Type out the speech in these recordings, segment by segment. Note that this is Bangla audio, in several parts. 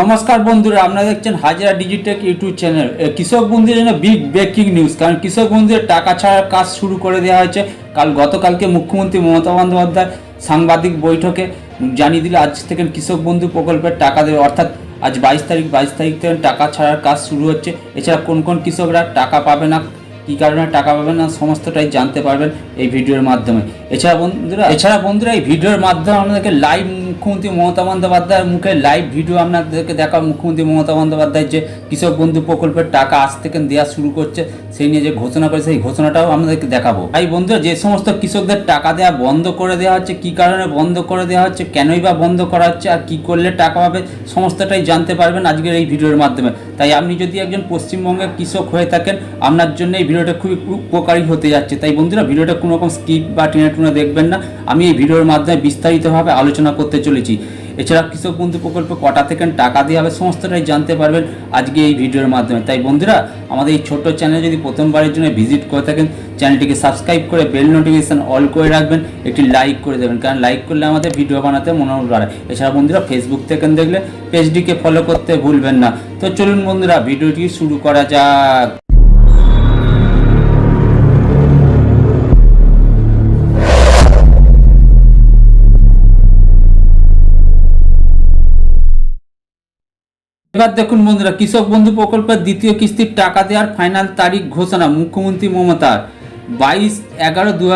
নমস্কার বন্ধুরা, আপনারা দেখছেন হাজিরা ডিজিটেক ইউটিউব চ্যানেল। কৃষক বন্ধুদের জন্য বিগ ব্রেকিং নিউজ কারণ কৃষক বন্ধুদের টাকা ছাড়ার কাজ শুরু করে দেওয়া হয়েছে। কাল গতকালকে মুখ্যমন্ত্রী মমতা বন্দ্যোপাধ্যায় সাংবাদিক বৈঠকে জানিয়ে দিল, আজ থেকে কৃষক বন্ধু প্রকল্পের টাকা দেবে। অর্থাৎ আজ বাইশ তারিখ বাইশ তারিখ থেকে টাকা ছাড়ার কাজ শুরু হচ্ছে। এছাড়া কোন কোন কৃষকরা টাকা পাবে না, কী কারণে টাকা পাবেন না, সমস্তটাই জানতে পারবেন এই ভিডিওর মাধ্যমে। এছাড়া বন্ধুরা এছাড়া বন্ধুরা, এই ভিডিওর মাধ্যমে আপনাদেরকে লাইভ মুখ্যমন্ত্রী মমতা বন্দ্যোপাধ্যায়ের মুখে লাইভ ভিডিও আপনাদেরকে দেখা মুখ্যমন্ত্রী মমতা বন্দ্যোপাধ্যায় যে কৃষক বন্ধু প্রকল্পের টাকা আজ থেকে দেওয়া শুরু করছে, সেই নিয়ে যে ঘোষণা করে সেই ঘোষণাটাও আপনাদেরকে দেখাবো। তাই বন্ধুরা, যে সমস্ত কৃষকদের টাকা দেওয়া বন্ধ করে দেওয়া হচ্ছে, কী কারণে বন্ধ করে দেওয়া হচ্ছে, কেনই বা বন্ধ করা হচ্ছে, আর কী করলে টাকা পাবে, সমস্তটাই জানতে পারবেন আজকের এই ভিডিওর মাধ্যমে। তাই আপনি যদি একজন পশ্চিমবঙ্গের কৃষক হয়ে থাকেন, আপনার জন্য এই ভিডিওটা খুবই উপকারী হতে যাচ্ছে। তাই বন্ধুরা, ভিডিওটা কোনো রকম স্কিপ বা টেনে টুনে দেখবেন না। আমি এই ভিডিওর মাধ্যমে বিস্তারিতভাবে আলোচনা করতে চলেছি। এছাড়া কৃষক বন্ধু প্রকল্পে কটা থেকে টাকা দেওয়া হবে সমস্তটাই জানতে পারবেন আজকে এই ভিডিওর মাধ্যমে। তাই বন্ধুরা, আমাদের এই ছোট্ট চ্যানেল যদি প্রথমবারের জন্য ভিজিট করে থাকেন, চ্যানেলটিকে সাবস্ক্রাইব করে বেল নোটিফিকেশান অল করে রাখবেন, একটি লাইক করে দেবেন। কারণ লাইক করলে আমাদের ভিডিও বানাতে মনোযোগ বাড়ে। এছাড়া বন্ধুরা ফেসবুক থেকে দেখলে পেজটিকে ফলো করতে ভুলবেন না। তো চলুন বন্ধুরা, ভিডিওটি শুরু করা যাক। এবার দেখুন বন্ধুরা, কৃষক বন্ধু প্রকল্পের দ্বিতীয় কিস্তির টাকা দেওয়ার ফাইনাল তারিখ ঘোষণা মুখ্যমন্ত্রী মমতার, বাইশ এগারো দু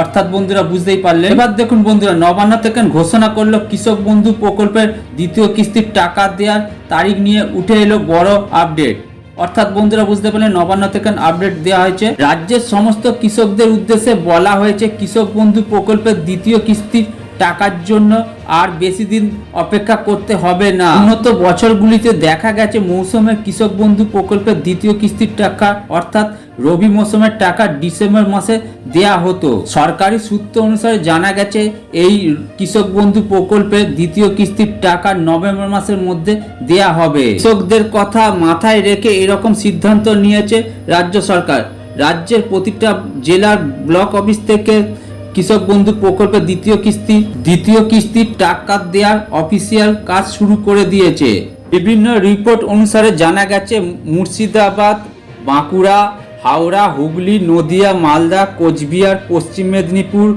অর্থাৎ বন্ধুরা, বুঝতেই পারলে এবার দেখুন বন্ধুরা, নবান্ন থেকে ঘোষণা করল কৃষক বন্ধু প্রকল্পের দ্বিতীয় কিস্তির টাকা দেওয়ার তারিখ নিয়ে উঠে এলো বড় আপডেট অর্থাৎ বন্ধুরা, বুঝতে পারলেন, নবান্ন থেকে আপডেট দেওয়া হয়েছে। রাজ্যের সমস্ত কৃষকদের উদ্দেশ্যে বলা হয়েছে, কৃষক বন্ধু প্রকল্পের দ্বিতীয় কিস্তির টাকার জন্য আর বেশি দিন অপেক্ষা করতে হবে না। উন্নত বছরগুলিতে দেখা গেছে মৌসুমে কৃষক বন্ধু প্রকল্পের দ্বিতীয় কিস্তির টাকা, অর্থাৎ রবি মৌসুমের টাকা ডিসেম্বর মাসে দেয়া হতো। সরকারি সূত্র অনুসারে জানা গেছে, এই কৃষক বন্ধু প্রকল্পের দ্বিতীয় কিস্তির টাকা নভেম্বর মাসের মধ্যে দেয়া হবে। কৃষকদের কথা মাথায় রেখে এরকম সিদ্ধান্ত নিয়েছে রাজ্য সরকার। রাজ্যের প্রতিটা জেলার ব্লক অফিস থেকে কৃষক বন্ধু প্রকল্পের দ্বিতীয় কিস্তি। দ্বিতীয় কিস্তির টাকা দেওয়ার অফিসিয়াল কাজ শুরু করে দিয়েছে। বিভিন্ন রিপোর্ট অনুসারে জানা গেছে, মুর্শিদাবাদ, বাঁকুড়া, হাওড়া, হুগলি, নদিয়া, মালদা, কোচবিহার, পশ্চিম মেদিনীপুর,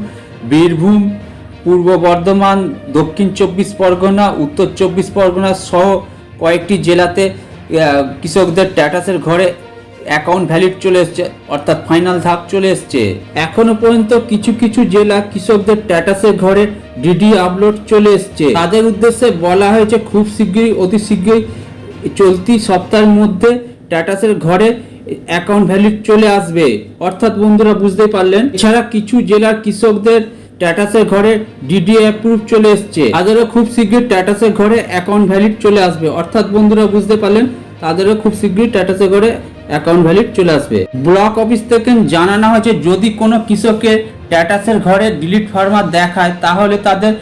বীরভূম, পূর্ব বর্ধমান, দক্ষিণ চব্বিশ পরগনা, উত্তর চব্বিশ পরগনা সহ কয়েকটি জেলাতে কৃষকদের ট্যাটাসের ঘরে অ্যাকাউন্ট ভ্যালিড চলে এসছে, অর্থাৎ ফাইনাল ধাপ চলে এসছে। এখনও পর্যন্ত কিছু কিছু জেলা কৃষকদের স্ট্যাটাসের ঘরে ডিডি আপলোড চলে এসছে। তাদের উদ্দেশ্যে বলা হয়েছে, খুব শীঘ্রই, অতি শীঘ্রই চলতি সপ্তাহের মধ্যে স্ট্যাটাসের ঘরে অ্যাকাউন্ট ভ্যালিড চলে আসবে। অর্থাৎ বন্ধুরা বুঝতেই পারলেন, এছাড়া কিছু জেলার কৃষকদের স্ট্যাটাসের ঘরে ডিডি অ্যাপ্রুভ চলে এসছে। তাদেরও খুব শীঘ্রই স্ট্যাটাসের ঘরে অ্যাকাউন্ট ভ্যালিড চলে আসবে। অর্থাৎ বন্ধুরা বুঝতে পারলেন, তাদেরও খুব শীঘ্রই স্ট্যাটাসে করে অ্যাকাউন্ট ভ্যালিড চলে আসবে। ব্লক অফিস থেকে জানানো হয়েছে, যদি কোনো কৃষকের স্ট্যাটাসের ঘরে ডিলিট ফার্মার দেখায়, তাহলে তাদের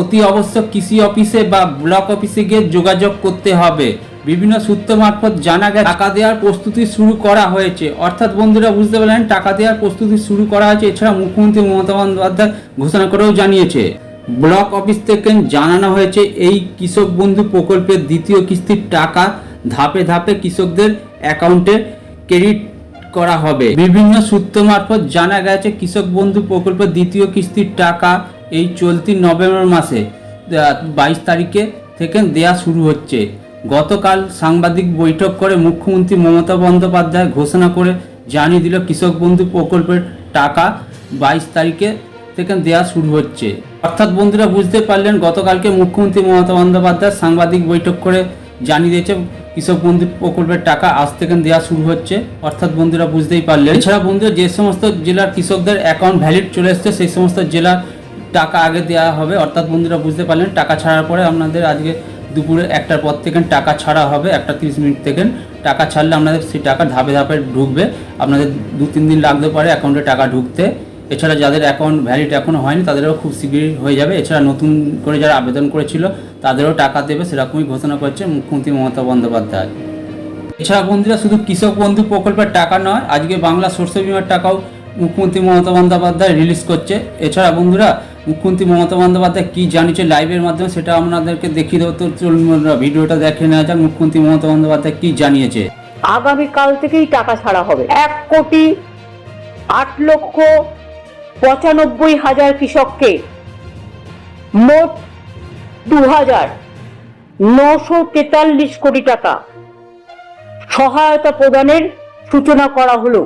অতি অবশ্যক কৃষি অফিসে বা ব্লক অফিসে গিয়ে যোগাযোগ করতে হবে। বিভিন্ন সূত্র মারফত জানা গেছে, টাকা দেওয়ার প্রস্তুতি শুরু করা হয়েছে। অর্থাৎ বন্ধুরা, বুঝতে পারলেন, টাকা দেওয়ার প্রস্তুতি শুরু করা হয়েছে। এছাড়া মুখ্যমন্ত্রী মমতা বন্দ্যোপাধ্যায় ঘোষণা করেও জানিয়েছে ব্লক অফিস থেকে জানানো হয়েছে, এই কৃষক বন্ধু প্রকল্পের দ্বিতীয় কিস্তির টাকা ধাপে ধাপে কৃষকদের অ্যাকাউন্টে ক্রেডিট করা হবে। বিভিন্ন সূত্র মারফত জানা গেছে, কৃষক বন্ধু প্রকল্পের দ্বিতীয় কিস্তির টাকা এই চলতি নভেম্বর মাসে বাইশ তারিখে থেকে দেয়া শুরু হচ্ছে। গতকাল সাংবাদিক বৈঠক করে মুখ্যমন্ত্রী মমতা বন্দ্যোপাধ্যায় ঘোষণা করে জানিয়ে দিল, কৃষক বন্ধু প্রকল্পের টাকা বাইশ তারিখে থেকে দেওয়া শুরু হচ্ছে। অর্থাৎ বন্ধুরা বুঝতে পারলেন, গতকালকে মুখ্যমন্ত্রী মমতা বন্দ্যোপাধ্যায় সাংবাদিক বৈঠক করে জানিয়ে দিয়েছে কৃষক বন্ধু প্রকল্পের টাকা আজ থেকে দেওয়া শুরু হচ্ছে, অর্থাৎ বন্ধুরা বুঝতেই পারলেন। এছাড়া বন্ধুরা যে সমস্ত জেলার কৃষকদের অ্যাকাউন্ট ভ্যালিড চলে এসছে, সেই সমস্ত জেলার টাকা আগে দেওয়া হবে, অর্থাৎ বন্ধুরা বুঝতে পারলেন, টাকা ছাড়ার পরে আপনাদের আজকে দুপুরে একটার পর থেকে টাকা ছাড়া হবে, একটা তিরিশ মিনিট থেকে টাকা ছাড়লে আপনাদের সেই টাকা ধাপে ধাপে ঢুকবে। আপনাদের দু তিন দিন লাগতে পারে অ্যাকাউন্টে টাকা ঢুকতে। এছাড়া যাদের অ্যাকাউন্ট ভ্যালিড এখনও হয়নি, তাদেরও খুব শীঘ্রই হয়ে যাবে। এছাড়া নতুন করে যারা আবেদন করেছিল, তাদেরও টাকা দেবে, সেরকমই ঘোষণা করছে মুখ্যমন্ত্রী মমতা বন্দ্যোপাধ্যায়। এছাড়া বন্ধুরা, শুধু কৃষক বন্ধু প্রকল্পের টাকা নয়, আজকে বাংলা শস্য বিমার টাকাও মুখ্যমন্ত্রী মমতা বন্দ্যোপাধ্যায় রিলিজ করছে। এছাড়া বন্ধুরা, মুখ্যমন্ত্রী মমতা বন্দ্যোপাধ্যায় কী জানিয়েছে লাইভের মাধ্যমে, সেটা আপনাদেরকে দেখিয়ে দেবো। তো চলুন ভিডিওটা দেখে নেওয়া যাক, মুখ্যমন্ত্রী মমতা বন্দ্যোপাধ্যায় কী জানিয়েছে। আগামীকাল থেকেই টাকা ছাড়া হবে। এক কোটি আট লক্ষ পঁচানব্বই হাজার কৃষককে মোট দু হাজার নশো তেতাল্লিশ কোটি টাকা সহায়তা প্রদানের সূচনা করা হলো।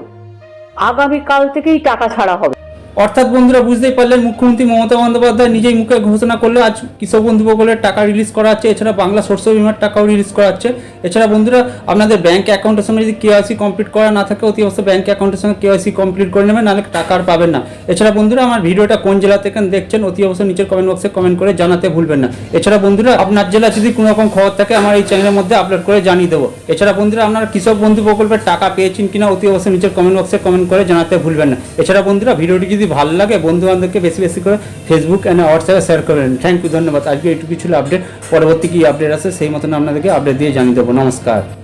আগামীকাল থেকেই টাকা ছাড়া হবে। অর্থাৎ বন্ধুরা বুঝতেই পারলেন, মুখ্যমন্ত্রী মমতা বন্দ্যোপাধ্যায় নিজেই মুখে ঘোষণা করল, আজ কৃষক বন্ধু প্রকল্পের টাকা রিলিজ করা হচ্ছে, এছাড়া বাংলা শস্য বিমার টাকাও রিলিজ করা হচ্ছে। এছাড়া বন্ধুরা, আপনাদের ব্যাঙ্ক অ্যাকাউন্টের সঙ্গে যদি কেওয়াইসি কমপ্লিট করা না থাকে, অতি অবশ্যই ব্যাংক অ্যাকাউন্টের সঙ্গে কেওয়াইসি কমপ্লিট করে নেবেন, নাহলে টাকা আর পাবেন না। এছাড়া বন্ধুরা, আমার ভিডিওটা কোন জেলা থেকে দেখছেন, অতি অবশ্যই নিচের কমেন্ট বক্সে কমেন্ট করে জানাতে ভুলবেন না। এছাড়া বন্ধুরা, আপনার জেলা যদি কোনো রকম খবর থাকে, আমার এই চ্যানেলের মধ্যে আপলোড করে জানিয়ে দেবো। এছাড়া বন্ধুরা, আপনারা কৃষক বন্ধু প্রকল্পের টাকা পেয়েছেন কিনা, অতি অবশ্যই নিচের কমেন্ট বক্সে কমেন্ট করে জানাতে ভুলবেন না। এছাড়া বন্ধুরা, ভিডিওটি যদি ভালো লাগে বন্ধু বান্ধবকে বেশি বেশি করে ফেসবুক অ্যান্ড হোয়াটসঅ্যাপে শেয়ার করবেন থ্যাংক ইউ ধন্যবাদ। আজকে একটু কিছু আপডেট পরবর্তী কী আপডেট আছে, সেই মতন আপনাদেরকে আপডেট দিয়ে জানিয়ে দেবো। নমস্কার।